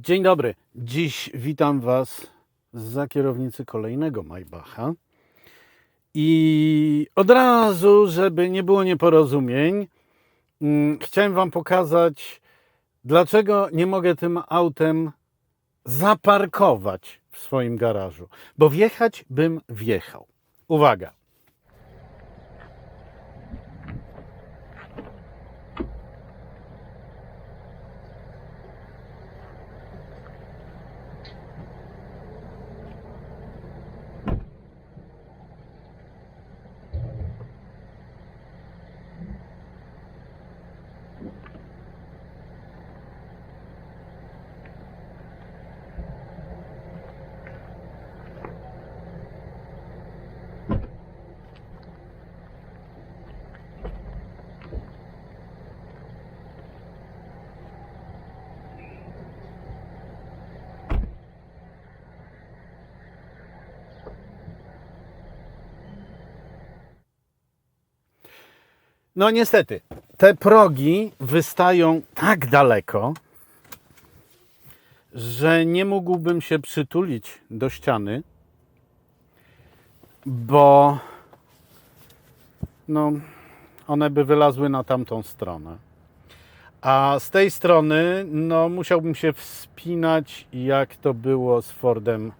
Dzień dobry. Dziś witam Was za kierownicy kolejnego Maybacha. I od razu, żeby nie było nieporozumień, mm, chciałem Wam pokazać, dlaczego nie mogę tym autem zaparkować w swoim garażu. Bo wjechać bym wjechał. Uwaga. No niestety, te progi wystają tak daleko, że nie mógłbym się przytulić do ściany, bo no, one by wylazły na tamtą stronę. A z tej strony no, musiałbym się wspinać, jak to było z Fordem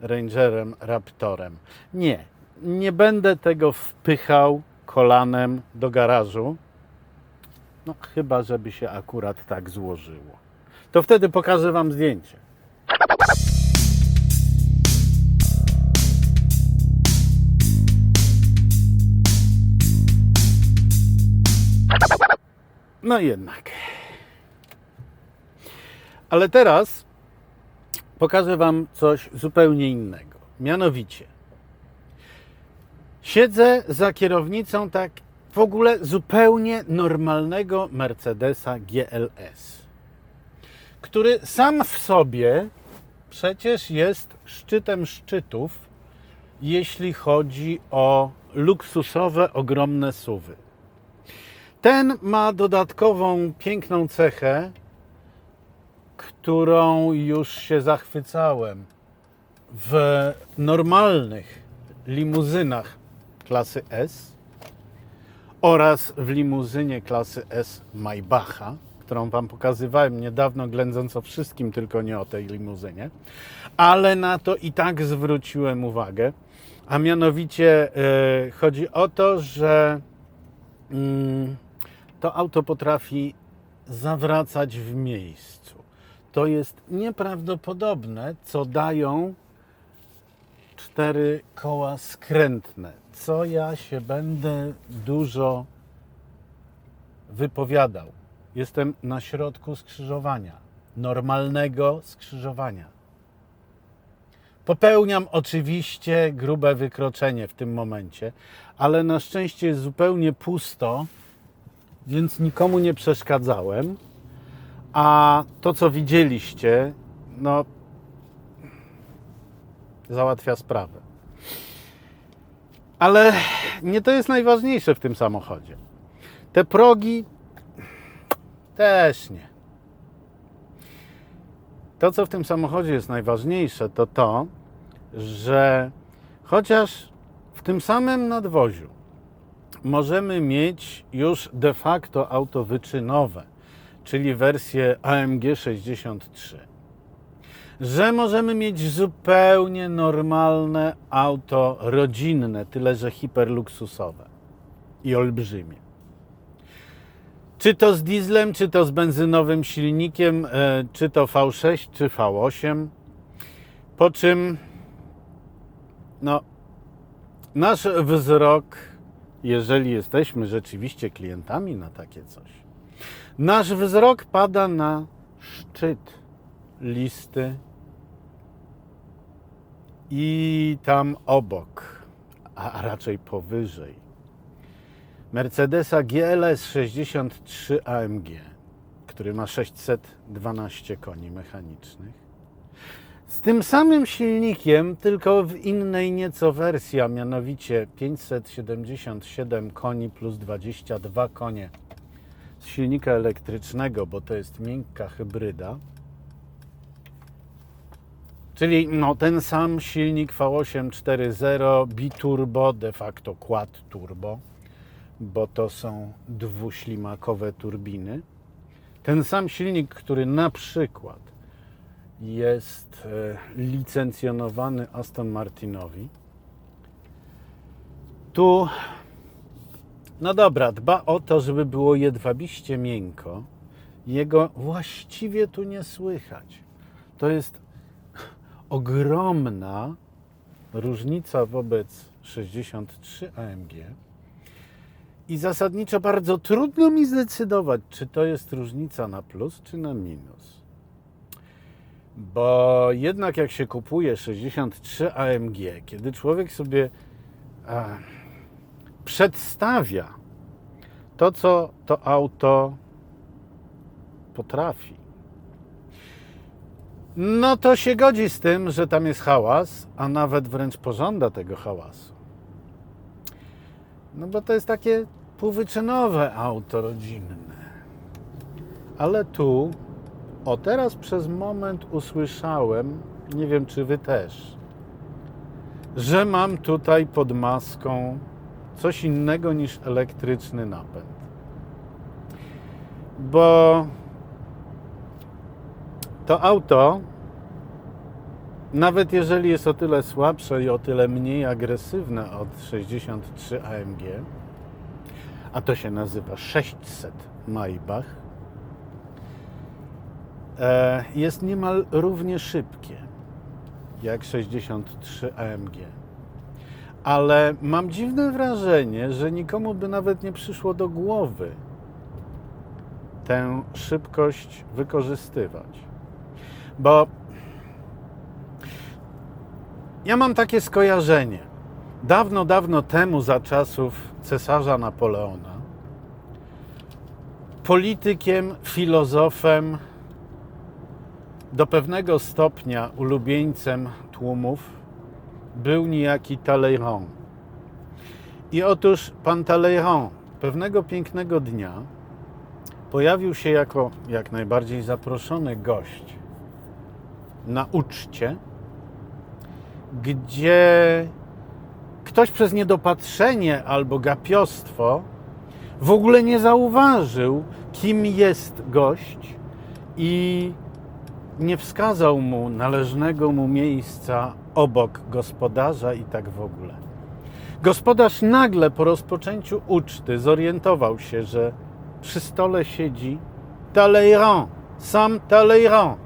Rangerem Raptorem. Nie, nie będę tego wpychał kolanem do garażu. No, chyba, żeby się akurat tak złożyło. To wtedy pokażę Wam zdjęcie. No jednak. Ale teraz pokażę Wam coś zupełnie innego. Mianowicie, siedzę za kierownicą tak w ogóle zupełnie normalnego Mercedesa GLS, który sam w sobie przecież jest szczytem szczytów, jeśli chodzi o luksusowe, ogromne suwy. Ten ma dodatkową piękną cechę, którą już się zachwycałem w normalnych limuzynach klasy S oraz w limuzynie klasy S Maybacha, którą Wam pokazywałem niedawno, ględząc o wszystkim, tylko nie o tej limuzynie, ale na to i tak zwróciłem uwagę. A mianowicie e, chodzi o to, że mm, to auto potrafi zawracać w miejscu. To jest nieprawdopodobne, co dają cztery koła skrętne, co ja się będę dużo wypowiadał. Jestem na środku skrzyżowania, normalnego skrzyżowania. Popełniam oczywiście grube wykroczenie w tym momencie, ale na szczęście jest zupełnie pusto, więc nikomu nie przeszkadzałem. A to, co widzieliście, no, załatwia sprawę. Ale nie to jest najważniejsze w tym samochodzie. Te progi też nie. To, co w tym samochodzie jest najważniejsze, to to, że chociaż w tym samym nadwoziu możemy mieć już de facto auto wyczynowe, czyli wersję AMG 63 że możemy mieć zupełnie normalne auto rodzinne, tyle że hiperluksusowe i olbrzymie. Czy to z dieslem, czy to z benzynowym silnikiem, e, czy to V6, czy V8. Po czym, no, nasz wzrok, jeżeli jesteśmy rzeczywiście klientami na takie coś, nasz wzrok pada na szczyt listy i tam obok, a raczej powyżej, Mercedesa GLS 63 AMG, który ma 612 koni mechanicznych. Z tym samym silnikiem, tylko w innej nieco wersji, a mianowicie 577 koni plus 22 konie z silnika elektrycznego, bo to jest miękka hybryda Czyli no, ten sam silnik V8 4.0 biturbo, de facto quad turbo, bo to są dwuślimakowe turbiny. Ten sam silnik, który na przykład jest e, licencjonowany Aston Martinowi. Tu, no dobra, dba o to, żeby było jedwabiście miękko. Jego właściwie tu nie słychać. To jest ogromna różnica wobec 63 AMG. I zasadniczo bardzo trudno mi zdecydować, czy to jest różnica na plus, czy na minus. Bo jednak jak się kupuje 63 AMG, kiedy człowiek sobie e, przedstawia to, co to auto potrafi, no to się godzi z tym, że tam jest hałas, a nawet wręcz pożąda tego hałasu. No bo to jest takie półwyczynowe auto rodzinne. Ale tu, o teraz przez moment usłyszałem, nie wiem czy wy też, że mam tutaj pod maską coś innego niż elektryczny napęd. Bo to auto, nawet jeżeli jest o tyle słabsze i o tyle mniej agresywne od 63 AMG, a to się nazywa 600 Maybach, e, jest niemal równie szybkie jak 63 AMG. Ale mam dziwne wrażenie, że nikomu by nawet nie przyszło do głowy tę szybkość wykorzystywać. Bo ja mam takie skojarzenie. Dawno, dawno temu, za czasów cesarza Napoleona, politykiem, filozofem, do pewnego stopnia ulubieńcem tłumów był niejaki Talleyrand. I otóż pan Talleyrand pewnego pięknego dnia pojawił się jako jak najbardziej zaproszony gość na uczcie, gdzie ktoś przez niedopatrzenie albo gapiostwo w ogóle nie zauważył, kim jest gość i nie wskazał mu należnego mu miejsca obok gospodarza i tak w ogóle. Gospodarz nagle po rozpoczęciu uczty zorientował się, że przy stole siedzi Talleyrand, sam Talleyrand.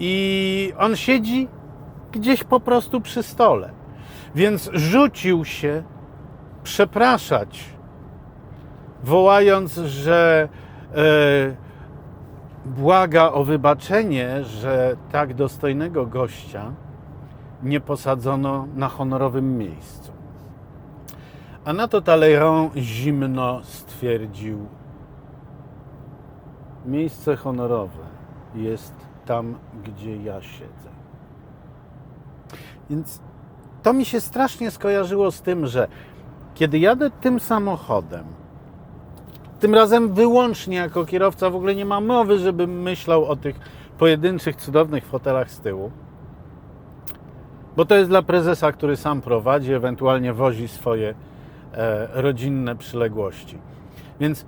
I on siedzi gdzieś po prostu przy stole. Więc rzucił się przepraszać, wołając, że e, błaga o wybaczenie, że tak dostojnego gościa nie posadzono na honorowym miejscu. A na to Talleyrand zimno stwierdził: Miejsce honorowe jest tam, gdzie ja siedzę. Więc to mi się strasznie skojarzyło z tym, że kiedy jadę tym samochodem, tym razem wyłącznie jako kierowca, w ogóle nie ma mowy, żebym myślał o tych pojedynczych, cudownych fotelach z tyłu, bo to jest dla prezesa, który sam prowadzi, ewentualnie wozi swoje e, rodzinne przyległości. Więc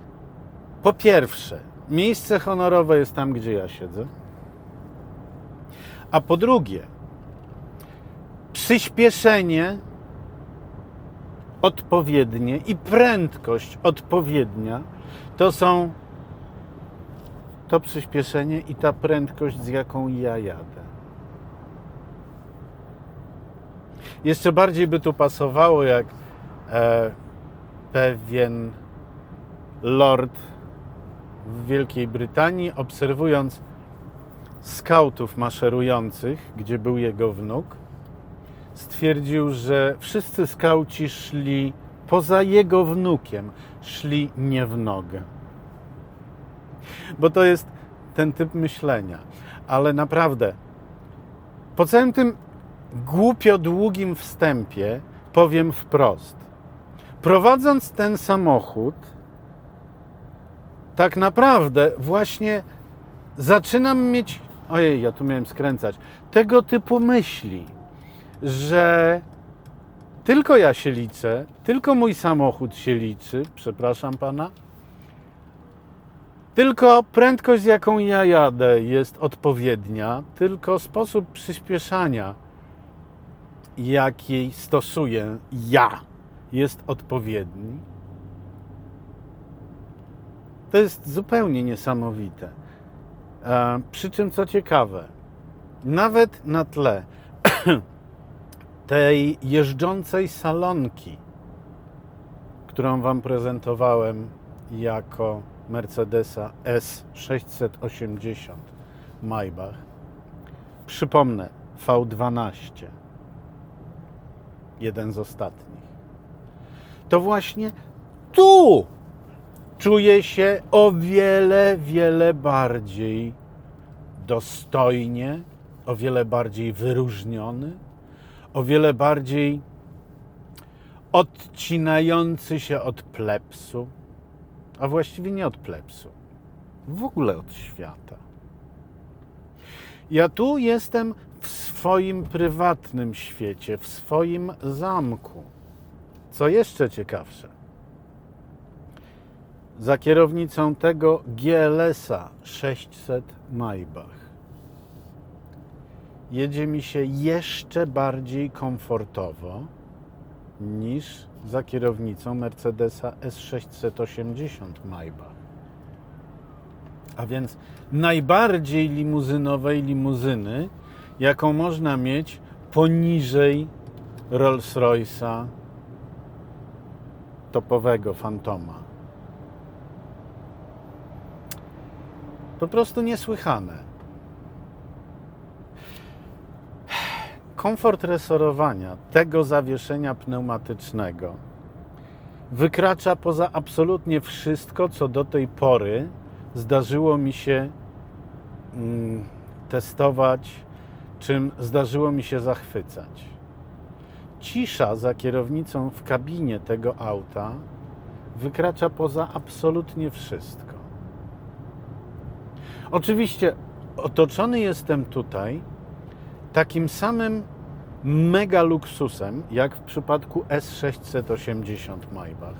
po pierwsze, miejsce honorowe jest tam, gdzie ja siedzę. A po drugie, przyspieszenie odpowiednie i prędkość odpowiednia to są to przyspieszenie i ta prędkość, z jaką ja jadę. Jeszcze bardziej by tu pasowało, jak e, pewien lord w Wielkiej Brytanii, obserwując skautów maszerujących, gdzie był jego wnuk, stwierdził, że wszyscy skauci szli poza jego wnukiem, szli nie w nogę. Bo to jest ten typ myślenia. Ale naprawdę, po całym tym głupio długim wstępie powiem wprost. Prowadząc ten samochód, tak naprawdę właśnie zaczynam mieć ojej, ja tu miałem skręcać. Tego typu myśli, że tylko ja się liczę, tylko mój samochód się liczy, przepraszam pana. Tylko prędkość, z jaką ja jadę, jest odpowiednia, tylko sposób przyspieszania, jaki stosuję ja, jest odpowiedni. To jest zupełnie niesamowite. E, Przy czym, co ciekawe, nawet na tle tej jeżdżącej salonki, którą Wam prezentowałem jako Mercedesa S680 Maybach, przypomnę, V12, jeden z ostatnich, to właśnie tu czuję się o wiele, wiele bardziej dostojnie, o wiele bardziej wyróżniony, o wiele bardziej odcinający się od plepsu, a właściwie nie od plepsu, w ogóle od świata. Ja tu jestem w swoim prywatnym świecie, w swoim zamku. Co jeszcze ciekawsze, za kierownicą tego GLS-a 600 Maybach jedzie mi się jeszcze bardziej komfortowo niż za kierownicą Mercedesa S680 Maybach. A więc najbardziej limuzynowej limuzyny, jaką można mieć poniżej Rolls-Royce'a topowego Fantoma. Po prostu niesłychane. Komfort resorowania tego zawieszenia pneumatycznego wykracza poza absolutnie wszystko, co do tej pory zdarzyło mi się mm, testować, czym zdarzyło mi się zachwycać. Cisza za kierownicą w kabinie tego auta wykracza poza absolutnie wszystko. Oczywiście otoczony jestem tutaj takim samym mega luksusem, jak w przypadku S680 Maybach.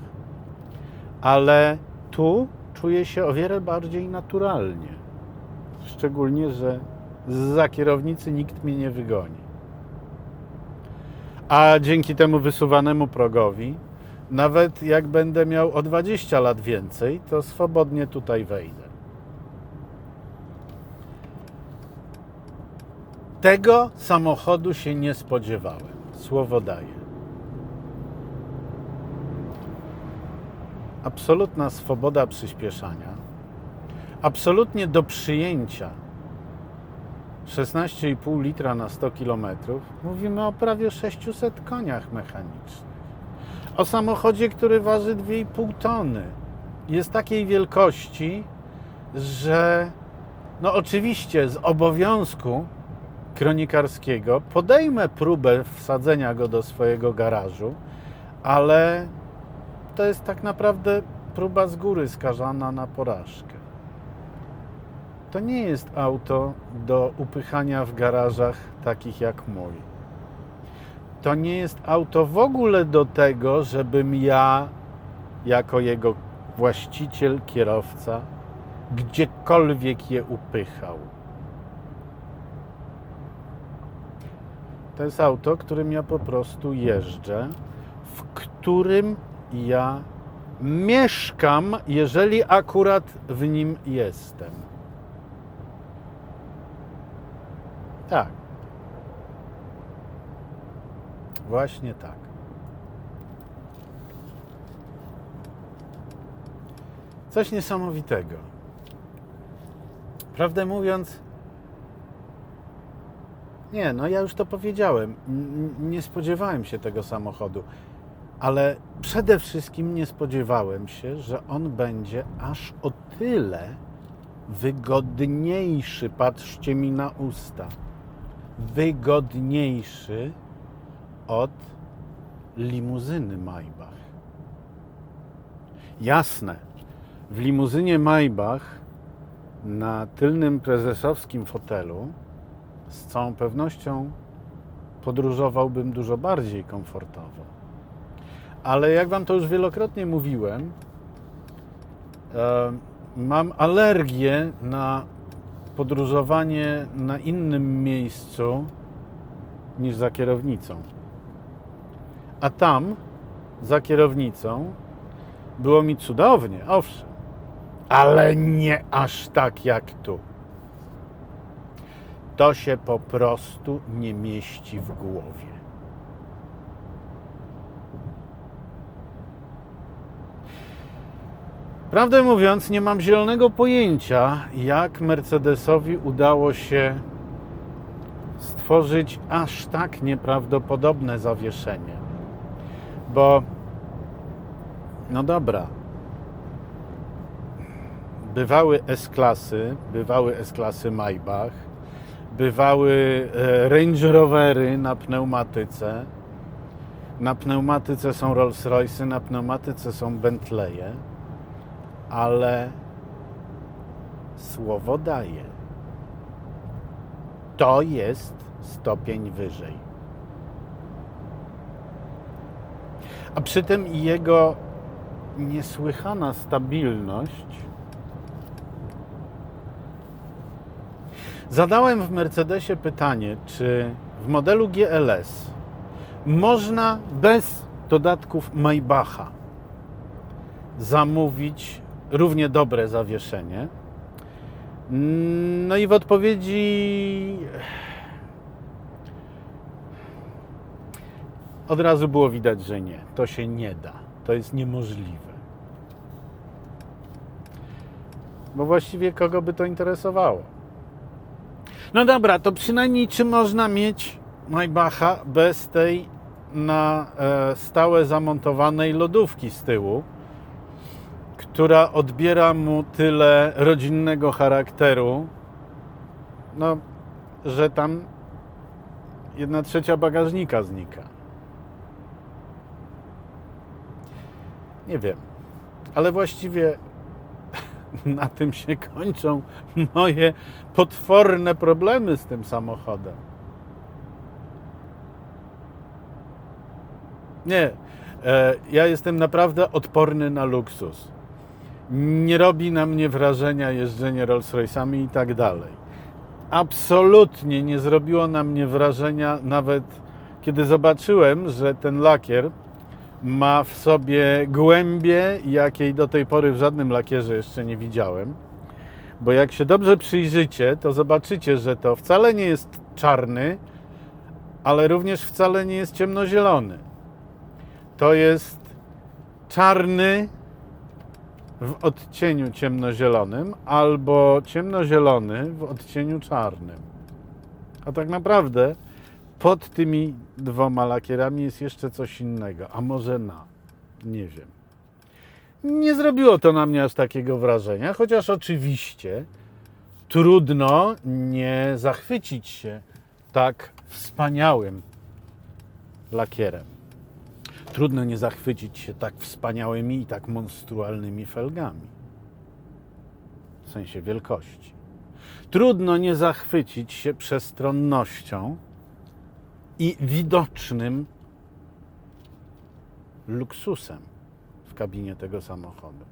Ale tu czuję się o wiele bardziej naturalnie. Szczególnie, że za kierownicy nikt mnie nie wygoni. A dzięki temu wysuwanemu progowi, nawet jak będę miał o 20 lat więcej, to swobodnie tutaj wejdę. Tego samochodu się nie spodziewałem. Słowo daję. Absolutna swoboda przyspieszania, absolutnie do przyjęcia 16,5 litra na 100 km. Mówimy o prawie 600 koniach mechanicznych. O samochodzie, który waży 2,5 tony. Jest takiej wielkości, że no oczywiście z obowiązku kronikarskiego podejmę próbę wsadzenia go do swojego garażu, ale to jest tak naprawdę próba z góry skazana na porażkę. To nie jest auto do upychania w garażach takich jak mój. To nie jest auto w ogóle do tego, żebym ja, jako jego właściciel, kierowca, gdziekolwiek je upychał. To jest auto, którym ja po prostu jeżdżę, w którym ja mieszkam, jeżeli akurat w nim jestem. Tak. Właśnie tak. Coś niesamowitego. Prawdę mówiąc, nie, no ja już to powiedziałem. Nie spodziewałem się tego samochodu, ale przede wszystkim nie spodziewałem się, że on będzie aż o tyle wygodniejszy. Patrzcie mi na usta. Wygodniejszy od limuzyny Maybach. Jasne, w limuzynie Maybach na tylnym prezesowskim fotelu z całą pewnością podróżowałbym dużo bardziej komfortowo. Ale jak Wam to już wielokrotnie mówiłem, mam alergię na podróżowanie na innym miejscu niż za kierownicą. A tam, za kierownicą, było mi cudownie, owszem, ale nie aż tak jak tu. To się po prostu nie mieści w głowie. Prawdę mówiąc, nie mam zielonego pojęcia, jak Mercedesowi udało się stworzyć aż tak nieprawdopodobne zawieszenie. Bo, no dobra, bywały S-klasy, bywały S-klasy Maybach, bywały e, Range Rovery na pneumatyce. Na pneumatyce są Rolls Royce, na pneumatyce są Bentleye, ale słowo daje. To jest stopień wyżej. A przy tym jego niesłychana stabilność Zadałem w Mercedesie pytanie, czy w modelu GLS można bez dodatków Maybacha zamówić równie dobre zawieszenie. No i w odpowiedzi od razu było widać, że nie. To się nie da. To jest niemożliwe. Bo właściwie kogo by to interesowało? No dobra, to przynajmniej czy można mieć Maybacha bez tej na e, stałe zamontowanej lodówki z tyłu, która odbiera mu tyle rodzinnego charakteru, no, że tam jedna trzecia bagażnika znika. Nie wiem, ale właściwie na tym się kończą moje potworne problemy z tym samochodem. Nie, e, ja jestem naprawdę odporny na luksus. Nie robi na mnie wrażenia jeżdżenie Rolls-Royce'ami i tak dalej. Absolutnie nie zrobiło na mnie wrażenia, nawet kiedy zobaczyłem, że ten lakier ma w sobie głębię, jakiej do tej pory w żadnym lakierze jeszcze nie widziałem. Bo jak się dobrze przyjrzycie, to zobaczycie, że to wcale nie jest czarny, ale również wcale nie jest ciemnozielony. To jest czarny w odcieniu ciemnozielonym albo ciemnozielony w odcieniu czarnym. A tak naprawdę pod tymi dwoma lakierami jest jeszcze coś innego, a może na, nie wiem. Nie zrobiło to na mnie aż takiego wrażenia, chociaż oczywiście trudno nie zachwycić się tak wspaniałym lakierem. Trudno nie zachwycić się tak wspaniałymi i tak monstrualnymi felgami. W sensie wielkości. Trudno nie zachwycić się przestronnością i widocznym luksusem w kabinie tego samochodu,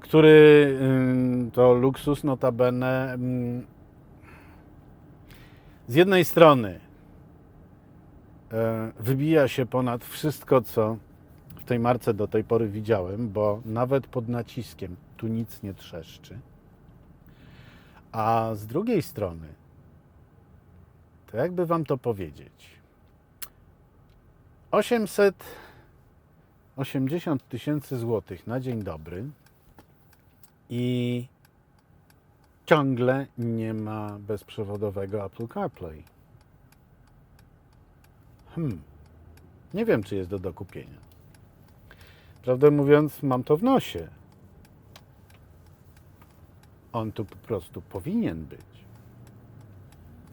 który to luksus notabene z jednej strony e, wybija się ponad wszystko, co w tej marce do tej pory widziałem, bo nawet pod naciskiem tu nic nie trzeszczy. A z drugiej strony, to jakby Wam to powiedzieć, 880 tysięcy złotych na dzień dobry i ciągle nie ma bezprzewodowego Apple CarPlay. Hmm. Nie wiem, czy jest do dokupienia. Prawdę mówiąc, mam to w nosie. On tu po prostu powinien być.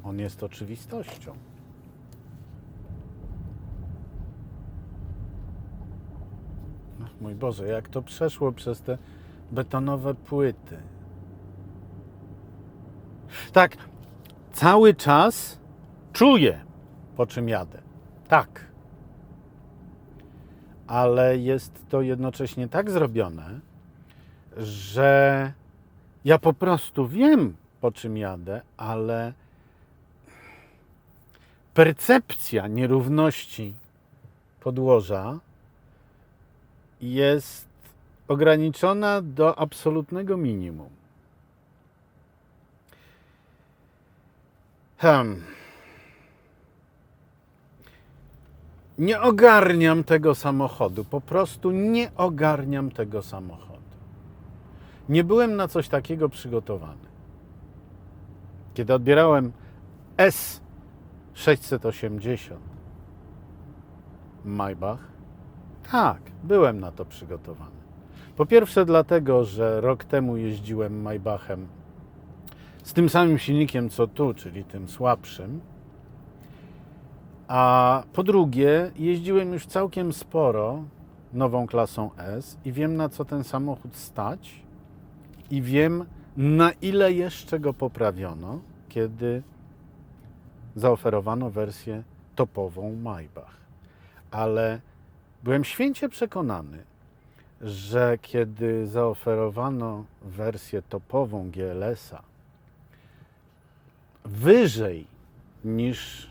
On jest oczywistością. Mój Boże, jak to przeszło przez te betonowe płyty. Tak, cały czas czuję, po czym jadę. Tak. Ale jest to jednocześnie tak zrobione, że ja po prostu wiem, po czym jadę, ale percepcja nierówności podłoża jest ograniczona do absolutnego minimum. Hmm. Nie ogarniam tego samochodu, po prostu nie ogarniam tego samochodu. Nie byłem na coś takiego przygotowany. Kiedy odbierałem S680 Maybach, tak, byłem na to przygotowany. Po pierwsze, dlatego, że rok temu jeździłem Maybachem z tym samym silnikiem co tu, czyli tym słabszym. A po drugie, jeździłem już całkiem sporo nową klasą S i wiem na co ten samochód stać i wiem na ile jeszcze go poprawiono, kiedy zaoferowano wersję topową Maybach. Ale byłem święcie przekonany, że kiedy zaoferowano wersję topową GLS-a wyżej niż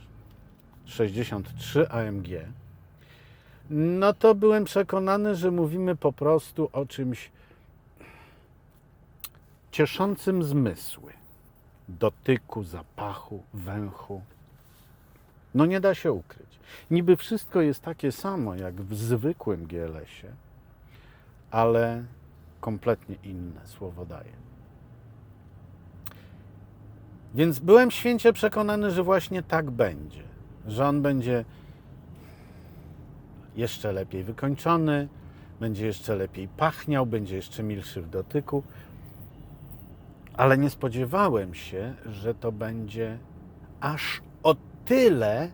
63 AMG, no to byłem przekonany, że mówimy po prostu o czymś cieszącym zmysły. Dotyku, zapachu, węchu. No nie da się ukryć. Niby wszystko jest takie samo jak w zwykłym GLS-ie, ale kompletnie inne słowo daje. Więc byłem święcie przekonany, że właśnie tak będzie. Że on będzie jeszcze lepiej wykończony, będzie jeszcze lepiej pachniał, będzie jeszcze milszy w dotyku. Ale nie spodziewałem się, że to będzie aż o tyle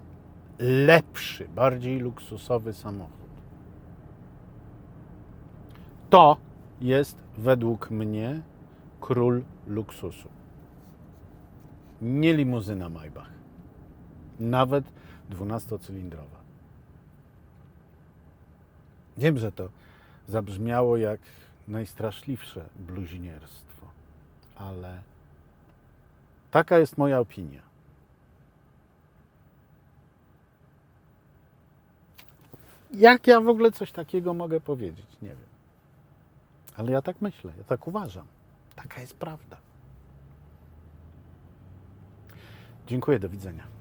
lepszy, bardziej luksusowy samochód. To jest według mnie król luksusu. Nie limuzyna Maybach. Nawet 12-cylindrowa. Wiem, że to zabrzmiało jak najstraszliwsze bluźnierstwo, ale taka jest moja opinia. Jak ja w ogóle coś takiego mogę powiedzieć? Nie wiem. Ale ja tak myślę, ja tak uważam. Taka jest prawda. Dziękuję, do widzenia.